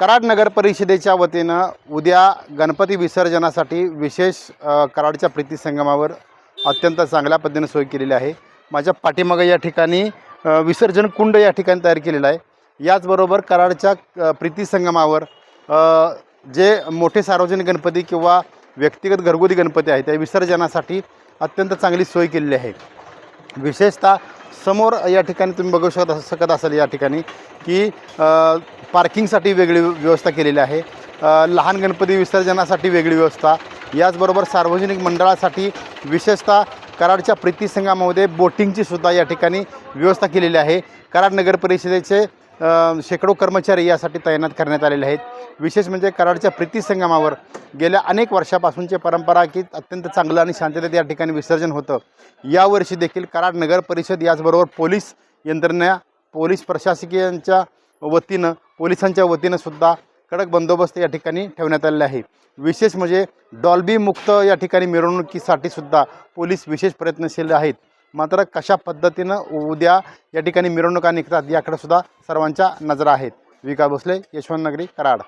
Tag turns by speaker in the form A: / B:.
A: कराड नगर परिषदेच्या वतीनं उद्या गणपती विसर्जनासाठी विशेष कराडच्या प्रीती संगमावर अत्यंत चांगल्या पद्धतीने सोय केलेली आहे. माझ्या पाठीमागं या ठिकाणी विसर्जन कुंड या ठिकाणी तयार केलेलं आहे. याचबरोबर कराडच्या प्रीती संगमावर जे मोठे सार्वजनिक गणपती किंवा व्यक्तिगत घरगुती गणपती आहेत त्या विसर्जनासाठी अत्यंत चांगली सोय केलेली आहे. विशेषतः समोर या ठिकाणी तुम्ही बघू शकत शकत असाल या ठिकाणी की पार्किंगसाठी वेगळी व्यवस्था केलेली आहे. लहान गणपती विसर्जनासाठी वेगळी व्यवस्था. याचबरोबर सार्वजनिक मंडळासाठी विशेषतः कराडच्या प्रीती संघामध्ये बोटिंगची सुद्धा या ठिकाणी व्यवस्था केलेली आहे. कराड नगर परिषदेचे शेकडो कर्मचारी यासाठी तैनात करण्यात आलेले आहेत. विशेष म्हणजे कराडच्या प्रीती संगमावर गेल्या अनेक वर्षापासूनची परंपरा की अत्यंत चांगलं आणि शांततेत या ठिकाणी विसर्जन होतं. यावर्षी देखील कराड नगर परिषद याचबरोबर पोलीस यंत्रणा पोलीस प्रशासकीयांच्या वतीनं पोलिसांच्या वतीनं सुद्धा कडक बंदोबस्त या ठिकाणी ठेवण्यात आलेला आहे. विशेष म्हणजे डॉल्बी मुक्त या ठिकाणी मिरवणुकीसाठी सुद्धा पोलीस विशेष प्रयत्नशील आहेत. मात्र कशा पद्धतीनं उद्या या ठिकाणी मिरवणुका निघतात याकडे सुद्धा सर्वांच्या नजरा आहेत. विका भोसले यशवंत नगरी कराड.